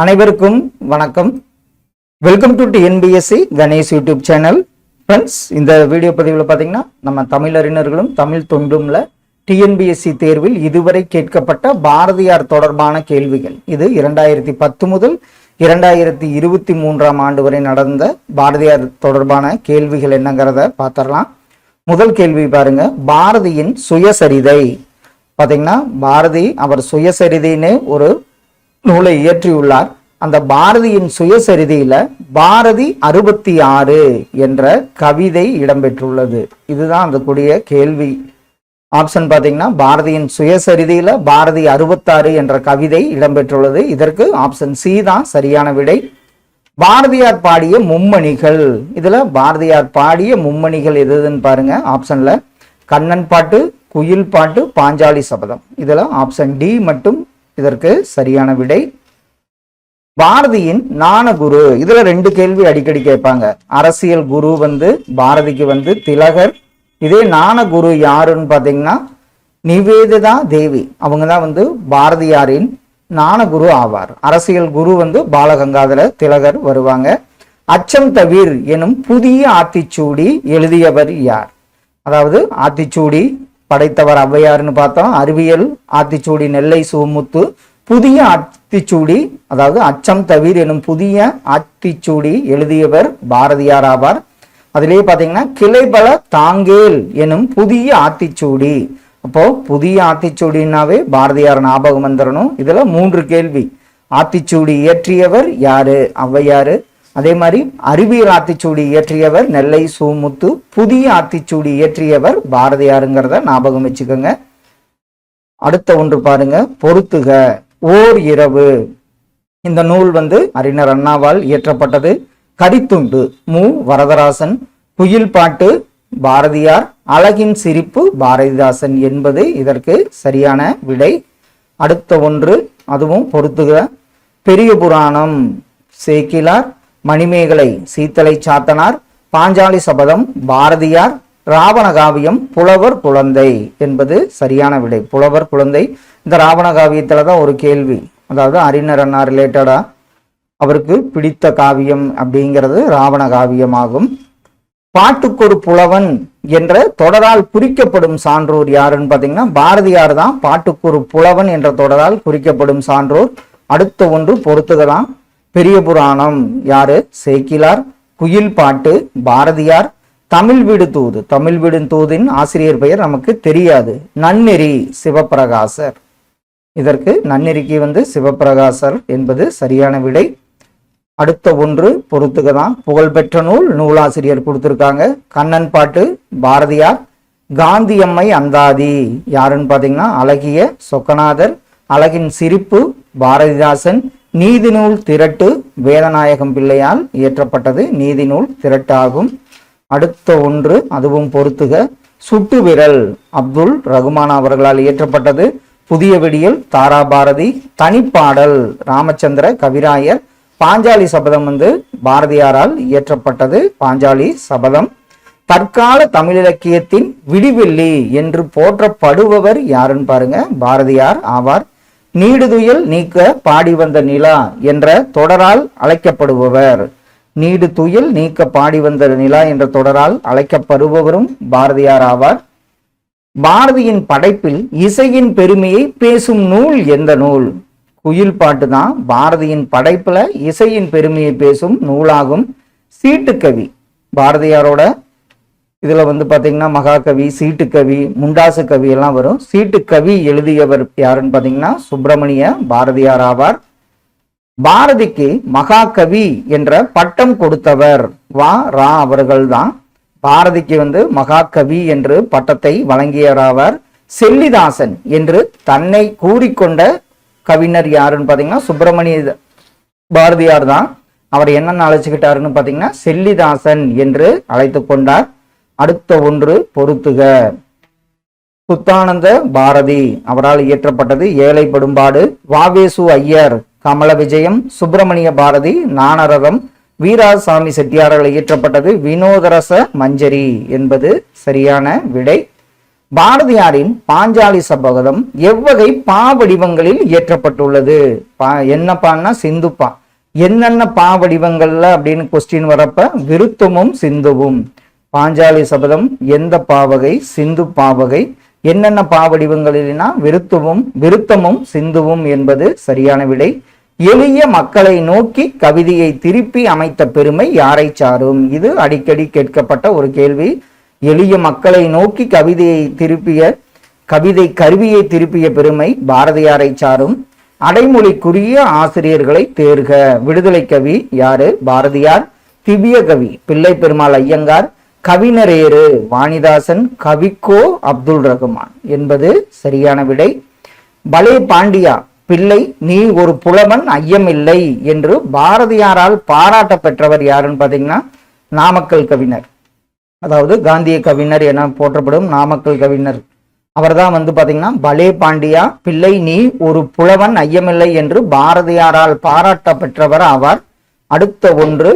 அனைவருக்கும் வணக்கம். Welcome to TNPSC Ganesh YouTube channel friends இந்த வீடியோ பதிவில் பார்த்தீங்கன்னா நம்ம தமிழறிஞர்களும் தமிழ் தொண்டும்ல டிஎன்பிஎஸ்சி தேர்வில் இதுவரை கேட்கப்பட்ட பாரதியார் தொடர்பான கேள்விகள். இது இரண்டாயிரத்தி பத்து முதல் இரண்டாயிரத்தி இருபத்தி மூன்றாம் ஆண்டு வரை நடந்த பாரதியார் தொடர்பான கேள்விகள் என்னங்கிறத பார்த்துடலாம் முதல் கேள்வி பாருங்க. பாரதியின் சுயசரிதை. பார்த்தீங்கன்னா பாரதி அவர் சுயசரிதைன்னு ஒரு நூலை இயற்றியுள்ளார். அந்த பாரதியின் சுயசரிதியில பாரதி அறுபத்தி ஆறு என்ற கவிதை இடம்பெற்றுள்ளது. இதுதான் அந்த கூடிய கேள்வி. ஆப்ஷன் பார்த்தீங்கன்னா பாரதியின் சுயசரிதியில பாரதி அறுபத்தாறு என்ற கவிதை இடம்பெற்றுள்ளது. இதற்கு ஆப்ஷன் சி தான் சரியான விடை. பாரதியார் பாடிய மும்மணிகள். இதுல பாரதியார் பாடிய மும்மணிகள் எதுன்னு பாருங்க. ஆப்ஷன்ல கண்ணன் பாட்டு குயில் பாட்டு பாஞ்சாலி சபதம். இதுல ஆப்ஷன் டி மட்டும் இதற்கு சரியான விடை. பாரதியின் ஞானகுரு. இதுல ரெண்டு கேள்வி அடிக்கடி கேட்பாங்க. அரசியல் குரு வந்து பாரதிக்கு வந்து திலகர். இதே ஞானகுரு யாருன்னு பாத்தீங்கன்னா நிவேதிதா தேவி. அவங்க தான் வந்து பாரதியாரின் ஞானகுரு ஆவார். அரசியல் குரு வந்து பாலகங்காதர திலகர் வருவாங்க. அச்சம் தவிர் எனும் புதிய ஆத்திச்சூடி எழுதியவர் யார்? அதாவது ஆத்திச்சூடி படைத்தவர் ஔவையார்னு பார்த்தோம். அறிவியல் ஆத்திச்சூடி நெல்லை சுமுத்து புதிய ஆத்திச்சூடி அதாவது அச்சம் தவிர் எனும் புதிய ஆத்திச்சூடி எழுதியவர் பாரதியார் ஆவார். அதிலே பார்த்தீங்கன்னா கிளைபல தாங்கேல் எனும் புதிய ஆத்திச்சூடி. அப்போ புதிய ஆத்திச்சூடினாவே பாரதியார் ஞாபகம் வந்துடணும் இதுல மூன்று கேள்வி. ஆத்திச்சூடி இயற்றியவர் யாரு? ஔவையாரு. அதே மாதிரி அறிவியல் ஆத்திச்சூடி இயற்றியவர் நெல்லை சூமுத்து புதிய ஆத்திச்சூடி இயற்றியவர் பாரதியாருங்கிறத ஞாபகம் வச்சுக்கோங்க. அடுத்த ஒன்று பாருங்க பொறுத்துக ஓர் இரவு. இந்த நூல் வந்து அறிஞர் அண்ணாவால் இயற்றப்பட்டது. கரித்துண்டு மு. வரதராசன். குயில் பாட்டு பாரதியார். அழகின் சிரிப்பு பாரதிதாசன் என்பது இதற்கு சரியான விடை. அடுத்த ஒன்று அதுவும் பொறுத்துக. பெரிய புராணம் சேக்கிலார். மணிமேகலை சீத்தலை சாத்தனார் பாஞ்சாலி சபதம் பாரதியார் ராவணகாவியம் புலவர் குழந்தை என்பது சரியான விடை. புலவர் குழந்தை. இந்த ராவணகாவியத்தில் தான் ஒரு கேள்வி. அதாவது அறிஞர் அண்ணா ரிலேட்டடா அவருக்கு பிடித்த காவியம் அப்படிங்கிறது ராவண காவியமாகும் பாட்டுக்கொரு புலவன் என்ற தொடரால் குறிக்கப்படும் சான்றோர் யாருன்னு பார்த்தீங்கன்னா பாரதியார் தான் பாட்டுக்கொரு புலவன் என்ற தொடரால் குறிக்கப்படும் சான்றோர். அடுத்த ஒன்று பொறுத்துகதான். பெரிய புராணம் யாரு? சேக்கிலார் குயில் பாட்டு பாரதியார். தமிழ் வீடு தூது. தமிழ் வீடு தூதின் ஆசிரியர் பெயர் நமக்கு தெரியாது. நன்னெறி சிவபிரகாசர் இதற்கு நன்னெறிக்கு வந்து சிவபிரகாசர் என்பது சரியான விடை. அடுத்த ஒன்று பொறுத்துக்க தான் புகழ்பெற்ற நூல் நூலாசிரியர் கொடுத்துருக்காங்க. கண்ணன் பாட்டு பாரதியார். காந்தியம்மை அந்தாதி. யாருன்னு பார்த்தீங்கன்னா அழகிய சொக்கநாதர். அழகின் சிரிப்பு பாரதிதாசன். நீதிநூல் திரட்டு வேதநாயகம் பிள்ளையால் இயற்றப்பட்டது நீதிநூல் திரட்டாகும். அடுத்த ஒன்று அதுவும் பொறுத்துக சுட்டு விரல் அப்துல் ரகுமான் அவர்களால் இயற்றப்பட்டது. புதிய விடியல் தாரா பாரதி தனிப்பாடல் ராமச்சந்திர கவிராயர் பாஞ்சாலி சபதம் வந்து பாரதியாரால் இயற்றப்பட்டது. பாஞ்சாலி சபதம். தற்கால தமிழிலக்கியத்தின் விடிவெள்ளி என்று போற்றப்படுபவர் யாருன்னு பாருங்க. பாரதியார் ஆவார். நீடுதுயில் நீக்க பாடி வந்த நிலா என்ற தொடரால் அழைக்கப்படுபவர். நீடு துயில் நீக்க பாடி வந்த நிலா என்ற தொடரால் அழைக்கப்படுபவரும் பாரதியார் ஆவார். பாரதியின் படைப்பில் இசையின் பெருமையை பேசும் நூல் எந்த நூல்? குயில் பாட்டு தான். பாரதியின் படைப்புல இசையின் பெருமையை பேசும் நூலாகும் சீட்டுக்கவி. பாரதியாரோட இதில் வந்து பார்த்தீங்கன்னா மகாகவி சீட்டுக்கவி முண்டாசு கவி எல்லாம் வரும். சீட்டுக்கவி எழுதியவர் யாருன்னு பார்த்தீங்கன்னா சுப்பிரமணிய பாரதியார் ஆவார். பாரதிக்கு மகாகவி என்ற பட்டம் கொடுத்தவர் வா ரா அவர்கள்தான். பாரதிக்கு வந்து மகாகவி என்று பட்டத்தை வழங்கியவராவார் செல்லிதாசன் என்று தன்னை கூறிக்கொண்ட கவிஞர் யாருன்னு பார்த்தீங்கன்னா சுப்பிரமணிய பாரதியார் தான் அவர் என்னென்ன அழைச்சுக்கிட்டாருன்னு பார்த்தீங்கன்னா செல்லிதாசன் என்று அழைத்து கொண்டார். அடுத்த ஒன்று பொருத்துக. புத்தானந்த பாரதி. அவரால் இயற்றப்பட்டது ஏழை படும்பாடு. வாவேசு ஐயர். கமல விஜயம். சுப்பிரமணிய பாரதி. நானரதம். வீராசாமி செட்டியாரால் இயற்றப்பட்டது வினோதரச மஞ்சரி என்பது சரியான விடை. பாரதியாரின் பாஞ்சாலி சபகதம் எவ்வகை பா வடிவங்களில் இயற்றப்பட்டுள்ளது? பா என்ன பான்னா சிந்துப்பா என்னென்ன பா வடிவங்கள்ல அப்படின்னு கொஸ்டின் வரப்ப விருத்தமும் சிந்துவும். பாஞ்சாலி சபதம் எந்த பாவகை? சிந்து பாவகை. என்னென்ன பாவடிவங்களில்னா விருத்தமும் விருத்தமும் சிந்துவும் என்பது சரியான விடை. எளிய மக்களை நோக்கி கவிதையை திருப்பி அமைத்த பெருமை யாரை சாரும்? இது அடிக்கடி கேட்கப்பட்ட ஒரு கேள்வி. எளிய மக்களை நோக்கி கவிதையை திருப்பிய கவிதை கருவியை திருப்பிய பெருமை பாரதியாரை சாரும்? அடைமொழிக்குரிய ஆசிரியர்களை தேர்க. விடுதலை கவி யாரு? பாரதியார். திவ்ய கவி பிள்ளை பெருமாள் ஐயங்கார். கவினரேறு வாணிதாசன் கவிக்கோ அப்துல் ரகுமான். என்பது சரியான விடை. பலே பாண்டியா பிள்ளை நீ ஒரு புலவன் ஐயமில்லை என்று பாரதியாரால் பாராட்ட பெற்றவர் யாருன்னு பார்த்தீங்கன்னா நாமக்கல் கவிஞர். அதாவது காந்திய கவிஞர் என போற்றப்படும் நாமக்கல் கவிஞர். அவர்தான் வந்து பாத்தீங்கன்னா பலே பாண்டியா பிள்ளை நீ ஒரு புலவன் ஐயமில்லை என்று பாரதியாரால் பாராட்ட பெற்றவர் ஆவார். அடுத்த ஒன்று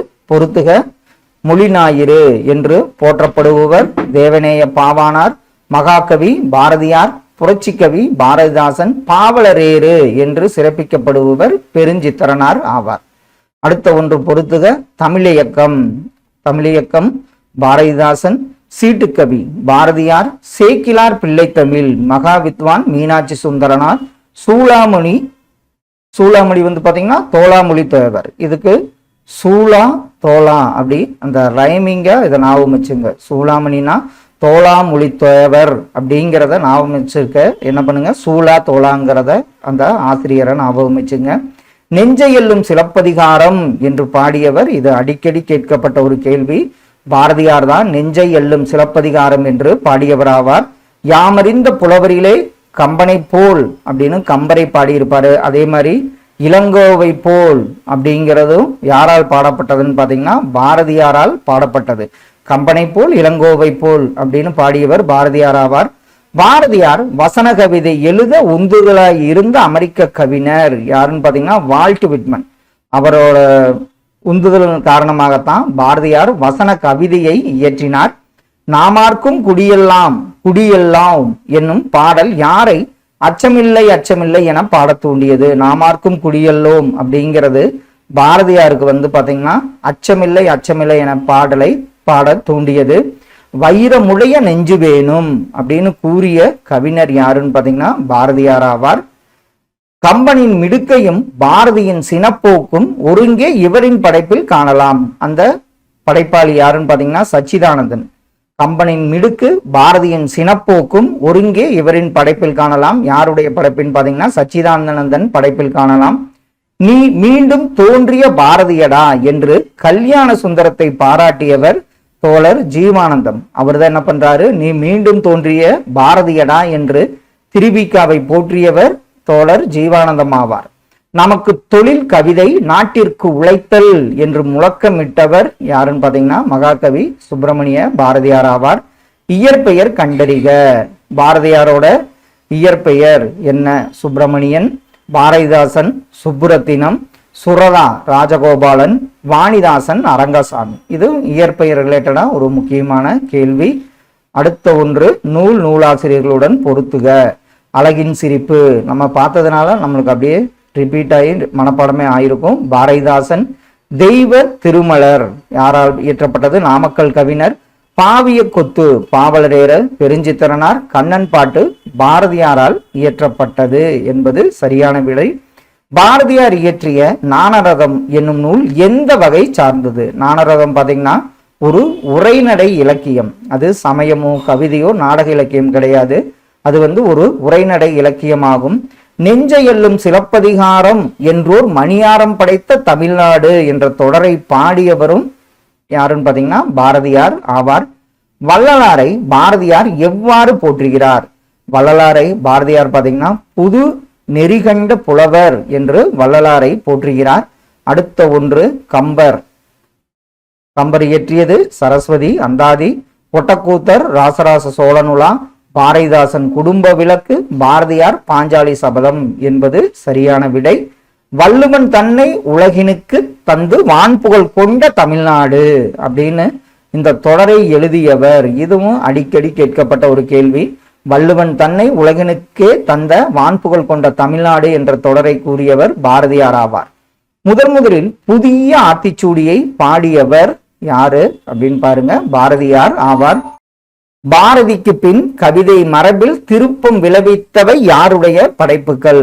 மொழிநாயிறு என்று போற்றப்படுபவர் தேவநேய பாவானார் மகாகவி பாரதியார் புரட்சிக்கவி பாரதிதாசன் பாவலரேறு என்று சிறப்பிக்கப்படுபவர் பெருஞ்சித்திரனார் ஆவார். அடுத்த ஒன்று பொறுத்துக தமிழியக்கம். தமிழியக்கம் பாரதிதாசன் சீட்டுக்கவி பாரதியார் சேக்கிலார் பிள்ளைத்தமிழ் மகாவித்வான் மீனாட்சி சுந்தரனார் சூளாமணி. சூளாமொழி வந்து பார்த்தீங்கன்னா தோளாமொழி தேவர். இதுக்கு சூளா தோளா அப்படி அந்த ரைமிங்க இதை ஞாபகம் வச்சுங்க. சூளாமணினா தோளாமொழி மொழித்தேவர் அப்படிங்கிறத ஞாபகம் வச்சிருக்க. என்ன பண்ணுங்க? சூளா தோலாங்கிறத அந்த ஆசிரியரை ஞாபகம் வச்சுங்க. நெஞ்சை எல்லும் சிலப்பதிகாரம் என்று பாடியவர் இது அடிக்கடி கேட்கப்பட்ட ஒரு கேள்வி. பாரதியார் தான் நெஞ்சை எல்லும் சிலப்பதிகாரம் என்று பாடியவராவார். யாமறிந்த புலவரிலே கம்பனை போல் அப்படின்னு கம்பரை பாடியிருப்பாரு. அதே மாதிரி இளங்கோவை போல் அப்படிங்கிறதும் யாரால் பாடப்பட்டதுன்னு பார்த்தீங்கன்னா பாரதியாரால் பாடப்பட்டது. கம்பனை போல் இளங்கோவை போல் அப்படின்னு பாடியவர் பாரதியார் ஆவார். பாரதியார் வசன கவிதை எழுத உந்துகளாய் இருந்த அமெரிக்க கவிஞர் யாருன்னு பார்த்தீங்கன்னா வால்ட் விட்மன். அவரோட உந்துதல் காரணமாகத்தான் பாரதியார் வசன கவிதையை இயற்றினார். நாமார்க்கும் குடியெல்லாம் குடியெல்லாம் என்னும் பாடல் யாரை அச்சமில்லை அச்சமில்லை என பாடத் தூண்டியது. நாமார்க்கும் குடியெல்லோம் அப்படிங்கிறது பாரதியாருக்கு வந்து பாத்தீங்கன்னா அச்சமில்லை அச்சமில்லை என பாடலை பாடத் தூண்டியது. வைரமுடைய நெஞ்சு வேணும் அப்படின்னு கூறிய கவிஞர் யாருன்னு பாத்தீங்கன்னா பாரதியார் ஆவார். கம்பனின் மிடுக்கையும் பாரதியின் சினப்போக்கும் ஒருங்கே இவரின் படைப்பில் காணலாம். அந்த படைப்பாளி யாருன்னு பாத்தீங்கன்னா சச்சிதானந்தன். கம்பனின் மிடுக்கு பாரதியின் சினப்போக்கும் ஒருங்கே இவரின் படைப்பில் காணலாம். யாருடைய படைப்பின் பாத்தீங்கன்னா சச்சிதானந்தன் படைப்பில் காணலாம். நீ மீண்டும் தோன்றிய பாரதியடா என்று கல்யாண சுந்தரத்தை பாராட்டியவர் தோழர் ஜீவானந்தம். அவர்தான் என்ன பண்றாரு? நீ மீண்டும் தோன்றிய பாரதியடா என்று திருவிக்காவை போற்றியவர் தோழர் ஜீவானந்தம் ஆவார். நமக்கு தொழில் கவிதை நாட்டிற்கு உழைத்தல் என்று முழக்கமிட்டவர் யாருன்னு பாத்தீங்கன்னா மகாகவி சுப்பிரமணிய பாரதியார் ஆவார். இயற்பெயர் கண்டறிக. பாரதியாரோட இயற்பெயர் என்ன? சுப்பிரமணியன் பாரதிதாசன் சுப்புரத்தினம் சுரதா ராஜகோபாலன் வாணிதாசன் அரங்கசாமி. இது இயற்பெயர் ரிலேட்டடா ஒரு முக்கியமான கேள்வி. அடுத்த ஒன்று நூல் நூலாசிரியர்களுடன் பொருத்துக. அழகின் சிரிப்பு. நம்ம பார்த்ததுனால நம்மளுக்கு அப்படியே ரிப்பீட் ஆகி மனப்பாடமே ஆயிருக்கும். பாரதிதாசன் தெய்வ திருமலர் யாரால் இயற்றப்பட்டது? நாமக்கல் கவிஞர் பாவிய கொத்து பாவலரேற பெருஞ்சித்திரனார் கண்ணன் பாட்டு பாரதியாரால் இயற்றப்பட்டது என்பது சரியான விடை. பாரதியார் இயற்றிய நாணரதம் என்னும் நூல் எந்த வகை சார்ந்தது? நாணரதம் பாத்தீங்கன்னா ஒரு உரைநடை இலக்கியம். அது சமயமோ கவிதையோ நாடக இலக்கியம் கிடையாது. அது வந்து ஒரு உரைநடை இலக்கியமாகும். நெஞ்ச எல்லும் சிலப்பதிகாரம் என்றோர் மணியாரம் படைத்த தமிழ்நாடு என்ற தொடரை பாடியவரும் யாருன்னு பார்த்தீங்கன்னா பாரதியார் ஆவார். வள்ளலாரை பாரதியார் எவ்வாறு போற்றுகிறார்? வள்ளலாரை பாரதியார் பாத்தீங்கன்னா புது நெறிகண்ட புலவர் என்று வள்ளலாரை போற்றுகிறார். அடுத்த ஒன்று கம்பர். கம்பர் இயற்றியது சரஸ்வதி அந்தாதி ஒட்டக்கூத்தர் ராசராச சோழனுலா பாரதிதாசன் குடும்ப விளக்கு பாரதியார் பாஞ்சாலி சபதம் என்பது சரியான விடை. வள்ளுவன் தன்னை உலகினுக்கு தந்து வான்புகழ் கொண்ட தமிழ்நாடு அப்படின்னு இந்த தொடரை எழுதியவர். இதுவும் அடிக்கடி கேட்கப்பட்ட ஒரு கேள்வி. வள்ளுவன் தன்னை உலகினுக்கே தந்த வான்புகழ் கொண்ட தமிழ்நாடு என்ற தொடரை கூறியவர் பாரதியார் ஆவார். முதன் முதலில் புதிய ஆத்திச்சூடியை பாடியவர் யாரு அப்படின்னு பாருங்க. பாரதியார் ஆவார். பாரதிக்கு பின் கவிதை மரபில் திருப்பம் விளைவித்தவை யாருடைய படைப்புகள்?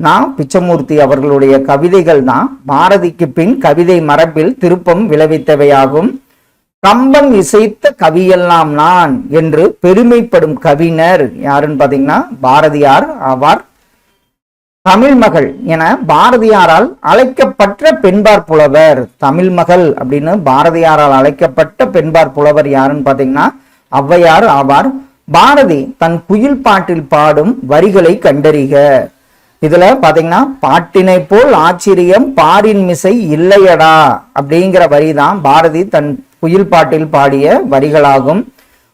நான் பிச்சமூர்த்தி அவர்களுடைய கவிதைகள் தான் பாரதிக்கு பின் கவிதை மரபில் திருப்பம் விளைவித்தவையாகும். கம்பம் இசைத்த கவியெல்லாம் நான் என்று பெருமைப்படும் கவிஞர் யாருன்னு பாத்தீங்கன்னா பாரதியார் ஆவார். தமிழ் மகள் என பாரதியாரால் அழைக்கப்பட்ட பெண்பார் புலவர். தமிழ் மகள் அப்படின்னு பாரதியாரால் அழைக்கப்பட்ட பெண்பார் புலவர் யாருன்னு பாத்தீங்கன்னா ஔவையார் ஆவார். பாரதி தன் குயில் பாட்டில் பாடும் வரிகளை கண்டறிக. இதுல பாத்தீங்கன்னா பாட்டினை போல் ஆச்சரியம் பாரின் மிசை இல்லையடா அப்படிங்கிற வரிதான் பாரதி தன் குயில் பாட்டில் பாடிய வரிகளாகும்.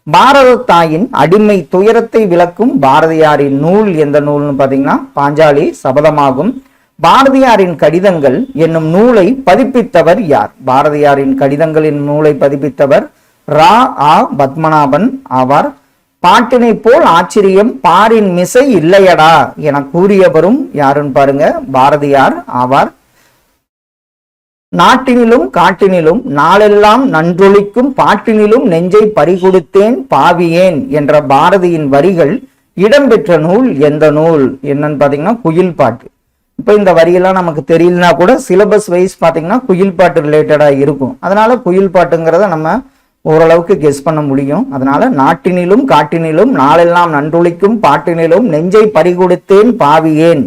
பாரத தாயின் அடிமை துயரத்தை விளக்கும் பாரதியாரின் நூல் எந்த நூல்னு பாத்தீங்கன்னா பாஞ்சாலி சபதமாகும். பாரதியாரின் கடிதங்கள் என்னும் நூலை பதிப்பித்தவர் யார்? பாரதியாரின் கடிதங்களின் நூலை பதிப்பித்தவர் ரா ஆ பத்மநாபன் ஆவார். பாட்டினை போல் ஆச்சரியம் பாரின் மிசை இல்லையடா என கூறியவரும் யாருன்னு பாருங்க பாரதியார் ஆவார். நாட்டினிலும் காட்டினிலும் நாளெல்லாம் நன்றொழிக்கும் பாட்டினிலும் நெஞ்சை பறிகொடுத்தேன் பாவியேன் என்ற பாரதியின் வரிகள் இடம்பெற்ற நூல் எந்த நூல்? என்னன்னு பாத்தீங்கன்னா குயில் பாட்டு. இப்போ இந்த வரியெல்லாம் நமக்கு தெரியலனா கூட சிலபஸ் வைஸ் பாத்தீங்கன்னா குயில் பாட்டு ரிலேட்டடா இருக்கும். அதனால குயில் பாட்டுங்கிறத நம்ம ஓரளவுக்கு கெஸ் பண்ண முடியும். அதனால நாட்டினிலும் காட்டினிலும் நாளெல்லாம் நன்றொழிக்கும் பாட்டினிலும் நெஞ்சை பறிகொடுத்தேன் பாவியேன்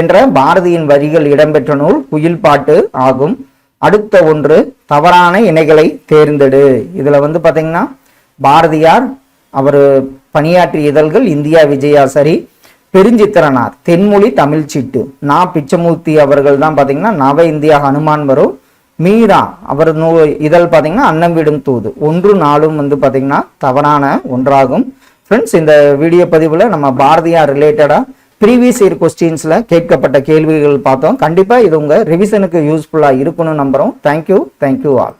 என்ற பாரதியின் வரிகள் இடம்பெற்ற நூல் குயில் பாட்டு ஆகும். அடுத்த ஒன்று தவறான இணைகளை தேர்ந்தெடு. இதுல வந்து பாத்தீங்கன்னா பாரதியார் அவர் பணியாற்றிய இதழ்கள் இந்தியா விஜயா சரி பெருஞ்சித்திரனார் தென்மொழி தமிழ் சீட்டு நா பிச்சமூர்த்தி அவர்கள் தான் பாத்தீங்கன்னா நவ இந்தியா ஹனுமான் வரும். மீரா அவர் நூ இதழ் பார்த்தீங்கன்னா அன்னம் விடும் தூது. ஒன்று நாளும் வந்து பார்த்தீங்கன்னா தவறான ஒன்றாகும். ஃப்ரெண்ட்ஸ் இந்த வீடியோ பதிவில் நம்ம பாரதியார் ரிலேட்டடாக ப்ரீவியஸ் இயர் கொஸ்டின்ஸில் கேட்கப்பட்ட கேள்விகள் பார்த்தோம். கண்டிப்பாக இது உங்கள் ரிவிஷனுக்கு யூஸ்ஃபுல்லாக இருக்கணும்னு நம்புகிறோம் தேங்க்யூ தேங்க்யூ ஆல்